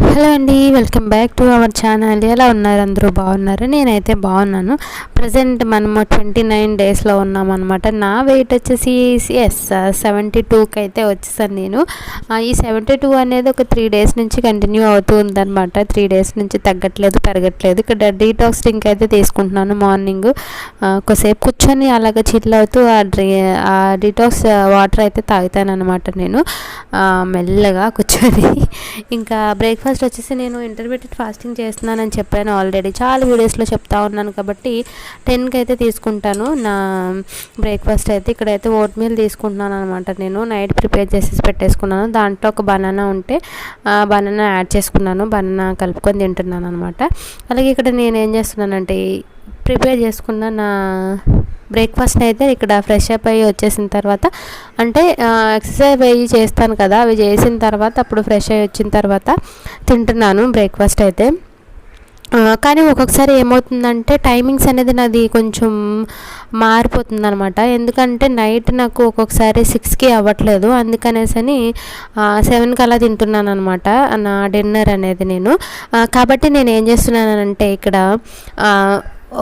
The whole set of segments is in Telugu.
హలో అండి welcome back to our channel. ఎలా ఉన్నారు? అందరూ బాగున్నారు? నేనైతే బాగున్నాను. ప్రజెంట్ మనము ట్వంటీ నైన్ డేస్లో ఉన్నామన్నమాట. నా వెయిట్ వచ్చేసి ఎస్ సెవెంటీ టూకి అయితే వచ్చేసాను నేను. ఈ సెవెంటీ టూ అనేది ఒక త్రీ డేస్ నుంచి కంటిన్యూ అవుతూ ఉందన్నమాట. త్రీ డేస్ నుంచి తగ్గట్లేదు పెరగట్లేదు. ఇక్కడ డీటాక్స్ డ్రింక్ అయితే తీసుకుంటున్నాను మార్నింగ్. కొద్దిసేపు కూర్చొని అలాగ చిల్ అవుతూ ఆ డ్రీ ఆ డీటాక్స్ వాటర్ అయితే తాగుతాను అనమాట నేను మెల్లగా కూర్చొని. ఇంకా బ్రేక్ బ్రేక్ఫాస్ట్ వచ్చేసి నేను ఇంటర్మీడియట్ ఫాస్టింగ్ చేస్తున్నానని చెప్పాను ఆల్రెడీ చాలా వీడియోస్లో చెప్తా ఉన్నాను కాబట్టి టెన్కి అయితే తీసుకుంటాను. నా బ్రేక్ఫాస్ట్ అయితే ఇక్కడైతే ఓట్ మీల్ తీసుకుంటున్నాను అనమాట నేను. నైట్ ప్రిపేర్ చేసేసి పెట్టేసుకున్నాను. దాంట్లో ఒక బనానా ఉంటే ఆ బనానా యాడ్ చేసుకున్నాను. బనానా కలుపుకొని తింటున్నాను అనమాట అలాగే ఇక్కడ నేను ఏం చేస్తున్నానంటే ప్రిపేర్ చేసుకున్న నా బ్రేక్ఫాస్ట్ అయితే ఇక్కడ ఫ్రెష్ అప్ అయ్యి వచ్చేసిన తర్వాత అంటే ఎక్సర్సైజ్ అయ్యి చేస్తాను కదా అవి చేసిన తర్వాత అప్పుడు ఫ్రెష్ అయ్యి వచ్చిన తర్వాత తింటున్నాను బ్రేక్ఫాస్ట్ అయితే. కానీ ఒక్కొక్కసారి ఏమవుతుందంటే టైమింగ్స్ అనేది నాది కొంచెం మారిపోతుంది అనమాట ఎందుకంటే నైట్ నాకు ఒక్కొక్కసారి సిక్స్కి అవ్వట్లేదు. అందుకనేసి అని సెవెన్కి అలా తింటున్నాను అనమాట నా డిన్నర్ అనేది నేను. కాబట్టి నేను ఏం చేస్తున్నానంటే ఇక్కడ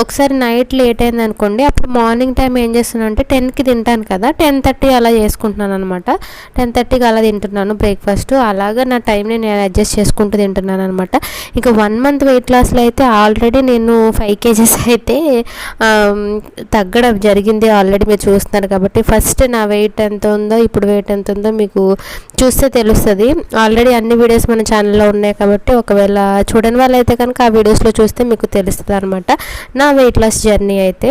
ఒకసారి నైట్ లేట్ అయింది అనుకోండి అప్పుడు మార్నింగ్ టైం ఏం చేస్తున్నాను అంటే టెన్కి తింటాను కదా టెన్ థర్టీ అలా చేసుకుంటున్నాను అనమాట. టెన్ థర్టీకి అలా తింటున్నాను బ్రేక్ఫాస్ట్. అలాగా నా టైంని నేను అడ్జస్ట్ చేసుకుంటూ తింటున్నాను అనమాట. ఇంకా వన్ మంత్ వెయిట్ లాస్లో అయితే ఆల్రెడీ నేను ఫైవ్ కేజెస్ అయితే తగ్గడం జరిగింది ఆల్రెడీ మీరు చూస్తున్నారు కాబట్టి. ఫస్ట్ నా వెయిట్ ఎంత ఉందో ఇప్పుడు వెయిట్ ఎంత ఉందో మీకు చూస్తే తెలుస్తుంది. ఆల్రెడీ అన్ని వీడియోస్ మన ఛానల్లో ఉన్నాయి కాబట్టి ఒకవేళ చూడని వాళ్ళైతే కనుక ఆ వీడియోస్లో చూస్తే మీకు తెలుస్తుంది అనమాట నా వెయిట్ లాస్ జర్నీ అయితే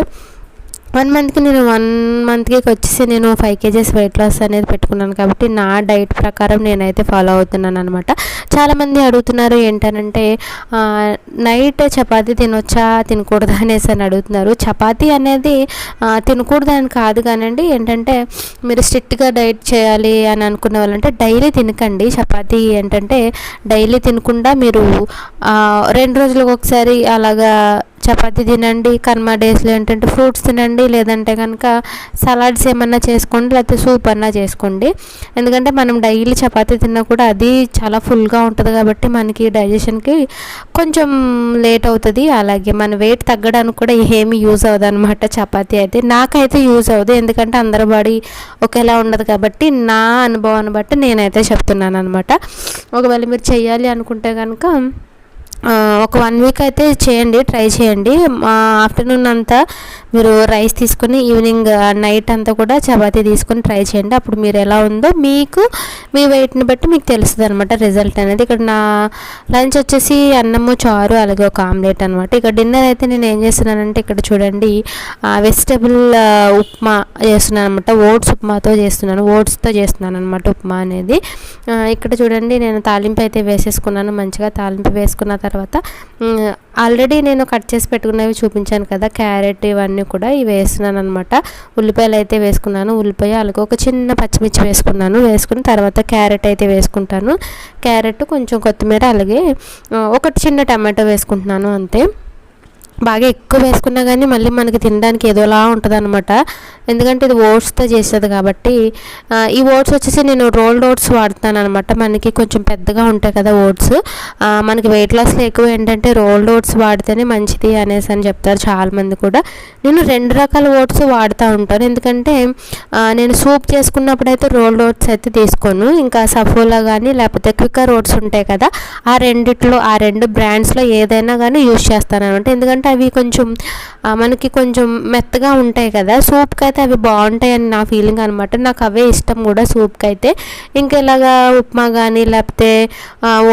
వన్ మంత్కి నేను వన్ మంత్కి వచ్చేసి నేను ఫైవ్ కేజెస్ వెయిట్ లాస్ అనేది పెట్టుకున్నాను కాబట్టి నా డైట్ ప్రకారం నేనైతే ఫాలో అవుతున్నాను అనమాట చాలామంది అడుగుతున్నారు ఏంటనంటే నైట్ చపాతీ తినొచ్చా తినకూడదా అనేసి అని అడుగుతున్నారు. చపాతీ అనేది ఆ, తినకూడదని కాదు కానండి ఏంటంటే మీరు స్ట్రిక్ట్గా డైట్ చేయాలి అని అనుకునే వాళ్ళంటే డైలీ తినకండి. చపాతీ ఏంటంటే డైలీ తినకుండా మీరు రెండు రోజులకు ఒకసారి అలాగా చపాతీ తినండి కర్మ డేస్లో ఏంటంటే ఫ్రూట్స్ తినండి లేదంటే కనుక సలాడ్స్ ఏమన్నా చేసుకోండి లేకపోతే సూప్ అన్నా చేసుకోండి. ఎందుకంటే మనం డైలీ చపాతీ తిన్నా కూడా అది చాలా ఫుల్గా ఉంటుంది కాబట్టి మనకి డైజెషన్కి కొంచెం లేట్ అవుతుంది. అలాగే మన వెయిట్ తగ్గడానికి కూడా ఏమి యూజ్ అవ్వదు అనమాట చపాతీ అయితే. నాకైతే యూజ్ అవ్వదు. ఎందుకంటే అందరి బాడీ ఒకేలా ఉండదు కాబట్టి నా అనుభవాన్ని బట్టి నేనైతే చెప్తున్నాను అనమాట ఒకవేళ మీరు చేయాలి అనుకుంటే కనుక ఒక వన్ వీక్ అయితే చేయండి ట్రై చేయండి. ఆఫ్టర్నూన్ అంతా మీరు రైస్ తీసుకొని ఈవినింగ్ నైట్ అంతా కూడా చపాతీ తీసుకొని ట్రై చేయండి. అప్పుడు మీరు ఎలా ఉందో మీకు మీ వెయిట్ని బట్టి మీకు తెలుస్తుంది అనమాట రిజల్ట్ అనేది. ఇక్కడ నా లంచ్ వచ్చేసి అన్నము చారు అలాగే ఒక ఆమ్లెట్ అనమాట ఇక్కడ డిన్నర్ అయితే నేను ఏం చేస్తున్నానంటే ఇక్కడ చూడండి వెజిటబుల్ ఉప్మా చేస్తున్నాను అనమాట ఓట్స్ ఉప్మాతో చేస్తున్నాను ఓట్స్తో చేస్తున్నాను అనమాట ఉప్మా అనేది. ఇక్కడ చూడండి నేను తాలింపు అయితే వేసేసుకున్నాను. మంచిగా తాలింపు వేసుకున్న తర్వాత తర్వాత ఆల్రెడీ నేను కట్ చేసి పెట్టుకున్నవి చూపించాను కదా క్యారెట్ ఇవన్నీ కూడా ఇవి వేస్తున్నాను అనమాట ఉల్లిపాయలు అయితే వేసుకున్నాను. ఉల్లిపాయ అలాగే ఒక చిన్న పచ్చిమిర్చి వేసుకున్నాను. వేసుకుని తర్వాత క్యారెట్ అయితే వేసుకుంటాను. క్యారెట్ కొంచెం కొత్తిమీర అలాగే ఒక ఒకటి చిన్న టమాటో వేసుకుంటున్నాను అంతే. బాగా ఎక్కువ వేసుకున్నా కానీ మళ్ళీ మనకి తినడానికి ఏదోలా ఉంటుంది అనమాట ఎందుకంటే ఇది ఓట్స్తో చేసేది కాబట్టి ఈ ఓట్స్ వచ్చేసి నేను రోల్డ్ ఓట్స్ వాడుతాను అనమాట మనకి కొంచెం పెద్దగా ఉంటాయి కదా ఓట్స్. మనకి వెయిట్ లాస్లో ఎక్కువ ఏంటంటే రోల్డ్ ఓట్స్ వాడితేనే మంచిది అనేసి అని చెప్తారు చాలామంది కూడా. నేను రెండు రకాల ఓట్స్ వాడుతూ ఉంటాను. ఎందుకంటే నేను సూప్ చేసుకున్నప్పుడు అయితే రోల్డ్ ఓట్స్ అయితే తీసుకోను. ఇంకా సఫోలా కానీ లేకపోతే క్విక్కర్ ఓట్స్ ఉంటాయి కదా ఆ రెండిట్లో ఆ రెండు బ్రాండ్స్లో ఏదైనా కానీ యూజ్ చేస్తాను అనమాట ఎందుకంటే అవి కొంచెం మనకి కొంచెం మెత్తగా ఉంటాయి కదా సూప్కి అయితే అవి బాగుంటాయి అని నా ఫీలింగ్ అనమాట నాకు అవే ఇష్టం కూడా సూప్కి అయితే ఇంకా ఇలాగా ఉప్మా కానీ లేకపోతే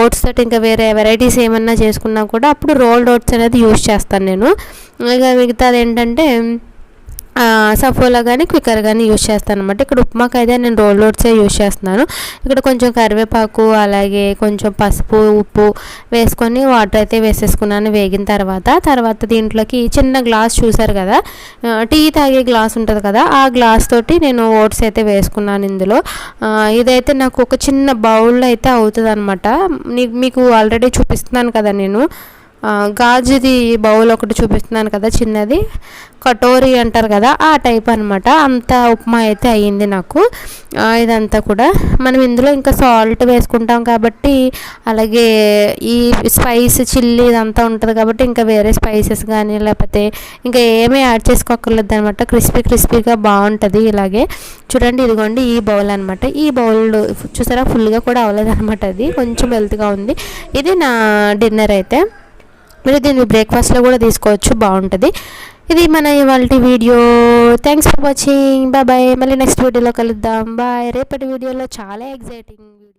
ఓట్స్ తోటి ఇంకా వేరే వెరైటీస్ ఏమన్నా చేసుకున్నా కూడా అప్పుడు రోల్డ్ ఓట్స్ అనేది యూస్ చేస్తాను నేను. ఇక మిగతాది ఏంటంటే సఫోలా కానీ క్విక్కర్ కానీ యూజ్ చేస్తాను అనమాట ఇక్కడ ఉప్మాకి అయితే నేను రోల్ ఓట్సే యూజ్ చేస్తున్నాను. ఇక్కడ కొంచెం కరివేపాకు అలాగే కొంచెం పసుపు ఉప్పు వేసుకొని వాటర్ అయితే వేసేసుకున్నాను వేగిన తర్వాత. తర్వాత దీంట్లోకి చిన్న గ్లాస్ చూసారు కదా? టీ తాగే గ్లాస్ ఉంటుంది కదా? ఆ గ్లాస్ తోటి నేను ఓట్స్ అయితే వేసుకున్నాను ఇందులో. ఇదైతే నాకు ఒక చిన్న బౌల్లో అయితే అవుతుంది అనమాట మీకు ఆల్రెడీ చూపిస్తున్నాను కదా నేను. గాజుది బౌల్ ఒకటి చూపిస్తున్నాను కదా చిన్నది. కటోరీ అంటారు కదా ఆ టైప్ అనమాట అంత ఉప్మా అయితే అయ్యింది నాకు. ఇదంతా కూడా. మనం ఇందులో ఇంకా సాల్ట్ వేసుకుంటాం కాబట్టి అలాగే ఈ స్పైస్ చిల్లీ ఇదంతా ఉంటుంది కాబట్టి ఇంకా వేరే స్పైసెస్ కానీ లేకపోతే ఇంకా ఏమీ యాడ్ చేసుకోక్కర్లేదు అనమాట క్రిస్పీ క్రిస్పీగా బాగుంటుంది ఇలాగే. చూడండి ఇదిగోండి ఈ బౌల్ అనమాట ఈ బౌల్ చూసారా ఫుల్గా కూడా అవ్వలేదు అనమాట అది. కొంచెం హెల్త్గా ఉంది. ఇది నా డిన్నర్ అయితే. మీరు దీన్ని బ్రేక్ఫాస్ట్లో కూడా తీసుకోవచ్చు బాగుంటుంది. ఇది మన ఇవాళ video. Thanks for watching bye bye మళ్ళీ నెక్స్ట్ వీడియోలో కలుద్దాం. బాయ్ రేపటి వీడియోలో చాలా ఎగ్జైటింగ్